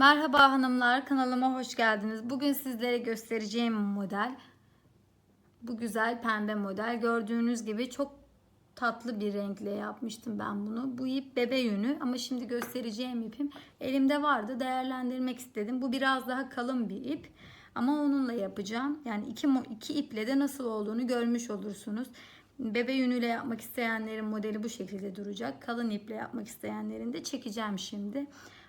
Merhaba hanımlar kanalıma hoş geldiniz. Bugün sizlere göstereceğim model bu güzel pembe model. Gördüğünüz gibi çok tatlı bir renkle yapmıştım ben bunu. Bu ip bebe yünü ama şimdi göstereceğim ipim elimde vardı değerlendirmek istedim. Bu biraz daha kalın bir ip ama onunla yapacağım. Yani iki, iki iple de nasıl olduğunu görmüş olursunuz. Bebe yünüyle yapmak isteyenlerin modeli bu şekilde duracak. Kalın iple yapmak isteyenlerin de çekeceğim şimdi.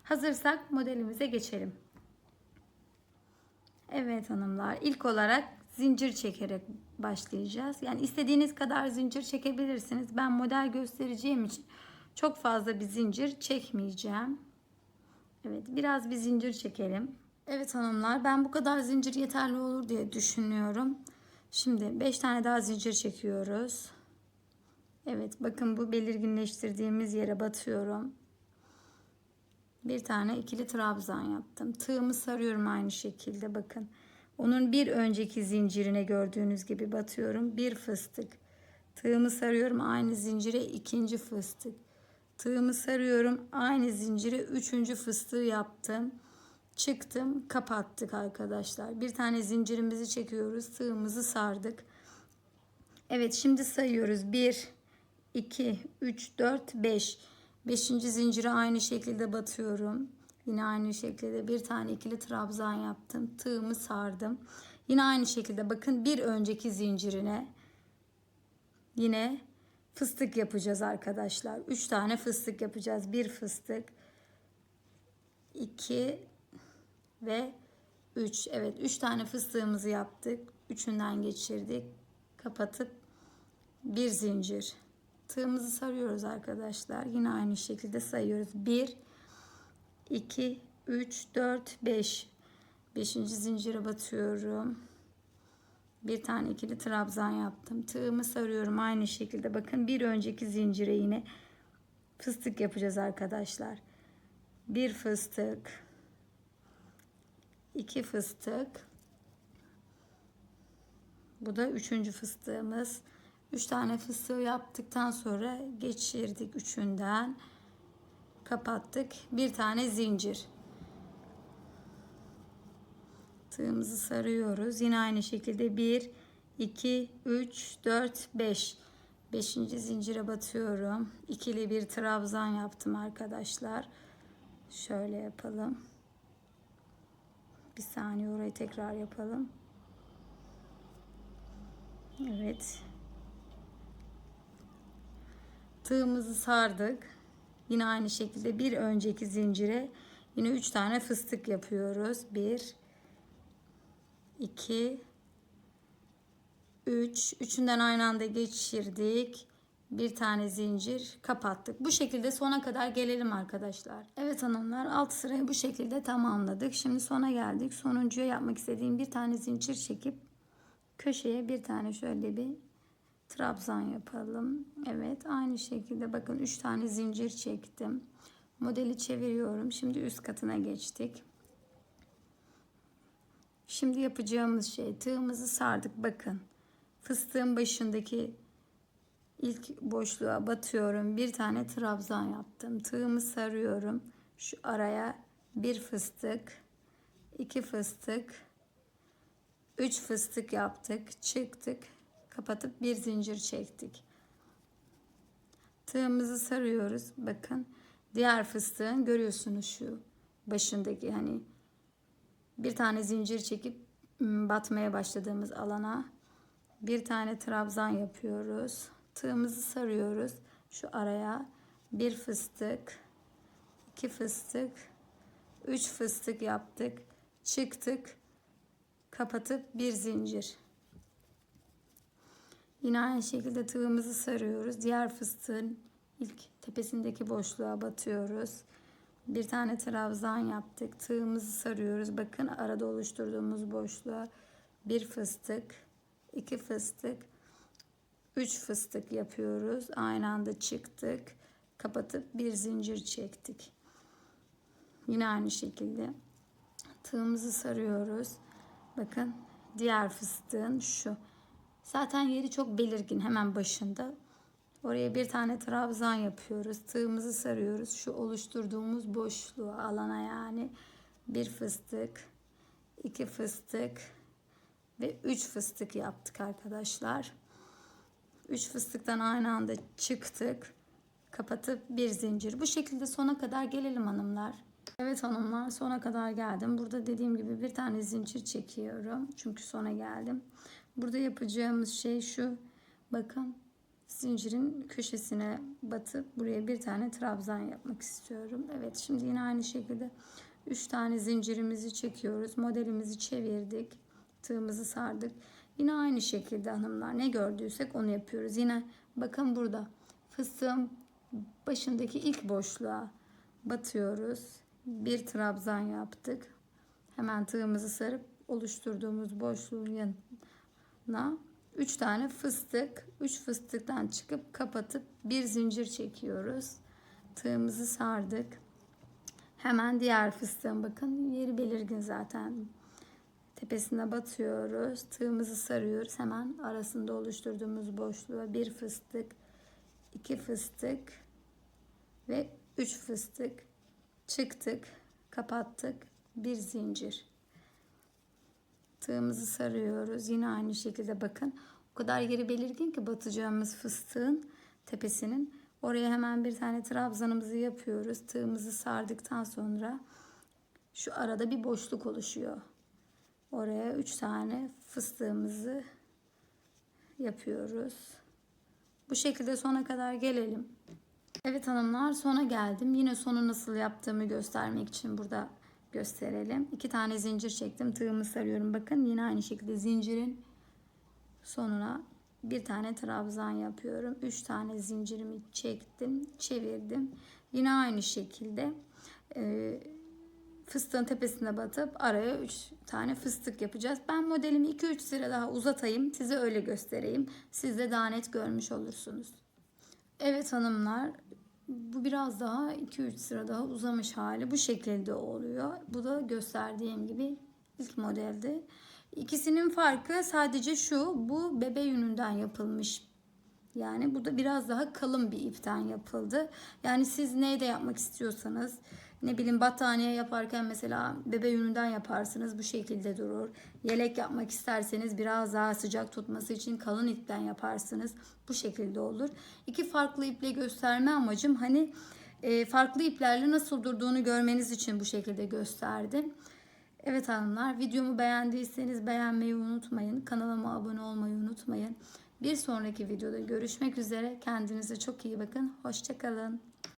Hazırsak modelimize geçelim. Evet hanımlar ilk olarak zincir çekerek başlayacağız. Yani istediğiniz kadar zincir çekebilirsiniz. Ben model göstereceğim için çok fazla bir zincir çekmeyeceğim. Evet biraz bir zincir çekelim. Evet hanımlar ben bu kadar zincir yeterli olur diye düşünüyorum. Şimdi 5 tane daha zincir çekiyoruz. Evet bakın bu belirginleştirdiğimiz yere batıyorum. Bir tane ikili trabzan yaptım. Tığımı sarıyorum aynı şekilde bakın. Onun bir önceki zincirine gördüğünüz gibi batıyorum. Bir fıstık. Tığımı sarıyorum aynı zincire ikinci fıstık. Tığımı sarıyorum aynı zincire üçüncü fıstığı yaptım. Çıktım kapattık arkadaşlar. Bir tane zincirimizi çekiyoruz. Tığımızı sardık. Evet şimdi sayıyoruz. 1, 2, 3, 4, 5. Beşinci zincire aynı şekilde batıyorum. Yine aynı şekilde bir tane ikili trabzan yaptım. Tığımı sardım. Yine aynı şekilde bakın bir önceki zincirine yine fıstık yapacağız arkadaşlar. Üç tane fıstık yapacağız. Bir fıstık, iki ve üç. Evet üç tane fıstığımızı yaptık. Üçünden geçirdik. Kapatıp bir zincir. Tığımızı sarıyoruz arkadaşlar. Yine aynı şekilde sayıyoruz. 1 2 3 4 5 5. zincire batıyorum. Bir tane ikili trabzan yaptım. Tığımı sarıyorum aynı şekilde. Bakın bir önceki zincire yine fıstık yapacağız arkadaşlar. Bir fıstık. iki fıstık. Bu da üçüncü fıstığımız. 3 tane fıstığı yaptıktan sonra geçirdik üçünden. Kapattık. Bir tane zincir. Tığımızı sarıyoruz. Yine aynı şekilde 1, 2, 3, 4, 5. 5. zincire batıyorum. İkili bir trabzan yaptım arkadaşlar. Şöyle yapalım. Bir saniye orayı tekrar yapalım. Evet. Tığımızı sardık. Yine aynı şekilde bir önceki zincire yine 3 tane fıstık yapıyoruz. 1 2 3 üçünden aynı anda geçirdik. Bir tane zincir kapattık. Bu şekilde sona kadar gelelim arkadaşlar. Evet hanımlar alt sırayı bu şekilde tamamladık. Şimdi sona geldik. Sonuncuya yapmak istediğim bir tane zincir çekip köşeye bir tane şöyle bir trabzan yapalım. Evet aynı şekilde bakın 3 tane zincir çektim. Modeli çeviriyorum. Şimdi üst katına geçtik. Şimdi yapacağımız şey tığımızı sardık bakın. Fıstığın başındaki ilk boşluğa batıyorum. Bir tane trabzan yaptım. Tığımı sarıyorum. Şu araya bir fıstık, iki fıstık, üç fıstık yaptık. Çıktık kapatıp bir zincir çektik. Tığımızı sarıyoruz. Bakın diğer fıstığın görüyorsunuz şu başındaki hani bir tane zincir çekip batmaya başladığımız alana bir tane trabzan yapıyoruz. Tığımızı sarıyoruz. Şu araya bir fıstık, iki fıstık, üç fıstık yaptık. Çıktık. Kapatıp bir zincir. Yine aynı şekilde tığımızı sarıyoruz. Diğer fıstığın ilk tepesindeki boşluğa batıyoruz. Bir tane trabzan yaptık. Tığımızı sarıyoruz. Bakın arada oluşturduğumuz boşluğa bir fıstık, iki fıstık, üç fıstık yapıyoruz. Aynı anda çıktık. Kapatıp bir zincir çektik. Yine aynı şekilde tığımızı sarıyoruz. Bakın diğer fıstığın şu Zaten yeri çok belirgin hemen başında. Oraya bir tane trabzan yapıyoruz. Tığımızı sarıyoruz. Şu oluşturduğumuz boşluğu alana yani bir fıstık, iki fıstık ve üç fıstık yaptık arkadaşlar. Üç fıstıktan aynı anda çıktık. Kapatıp bir zincir. Bu şekilde sona kadar gelelim hanımlar. Evet hanımlar sona kadar geldim. Burada dediğim gibi bir tane zincir çekiyorum. Çünkü sona geldim. Burada yapacağımız şey şu. Bakın zincirin köşesine batıp buraya bir tane trabzan yapmak istiyorum. Evet şimdi yine aynı şekilde 3 tane zincirimizi çekiyoruz. Modelimizi çevirdik. Tığımızı sardık. Yine aynı şekilde hanımlar ne gördüysek onu yapıyoruz. Yine bakın burada fıstığın başındaki ilk boşluğa batıyoruz. Bir trabzan yaptık. Hemen tığımızı sarıp oluşturduğumuz boşluğun yanına 3 tane fıstık, 3 fıstıktan çıkıp kapatıp bir zincir çekiyoruz. Tığımızı sardık. Hemen diğer fıstığın bakın yeri belirgin zaten. Tepesine batıyoruz. Tığımızı sarıyoruz. Hemen arasında oluşturduğumuz boşluğa bir fıstık, iki fıstık ve üç fıstık çıktık, kapattık. Bir zincir. Tığımızı sarıyoruz. Yine aynı şekilde bakın. O kadar yeri belirgin ki batacağımız fıstığın tepesinin. Oraya hemen bir tane trabzanımızı yapıyoruz. Tığımızı sardıktan sonra şu arada bir boşluk oluşuyor. Oraya 3 tane fıstığımızı yapıyoruz. Bu şekilde sona kadar gelelim. Evet hanımlar sona geldim. Yine sonu nasıl yaptığımı göstermek için burada gösterelim. İki tane zincir çektim. Tığımı sarıyorum. Bakın yine aynı şekilde zincirin sonuna bir tane trabzan yapıyorum. Üç tane zincirimi çektim. Çevirdim. Yine aynı şekilde e, fıstığın tepesine batıp araya 3 tane fıstık yapacağız. Ben modelimi 2-3 sıra daha uzatayım. Size öyle göstereyim. Siz de daha net görmüş olursunuz. Evet hanımlar bu biraz daha 2-3 sıra daha uzamış hali bu şekilde oluyor. Bu da gösterdiğim gibi ilk modelde. İkisinin farkı sadece şu bu bebe yününden yapılmış yani bu da biraz daha kalın bir ipten yapıldı. Yani siz neyde yapmak istiyorsanız ne bileyim battaniye yaparken mesela bebe yününden yaparsınız bu şekilde durur. Yelek yapmak isterseniz biraz daha sıcak tutması için kalın ipten yaparsınız. Bu şekilde olur. İki farklı iple gösterme amacım hani e, farklı iplerle nasıl durduğunu görmeniz için bu şekilde gösterdim. Evet hanımlar videomu beğendiyseniz beğenmeyi unutmayın. Kanalıma abone olmayı unutmayın. Bir sonraki videoda görüşmek üzere. Kendinize çok iyi bakın. Hoşçakalın.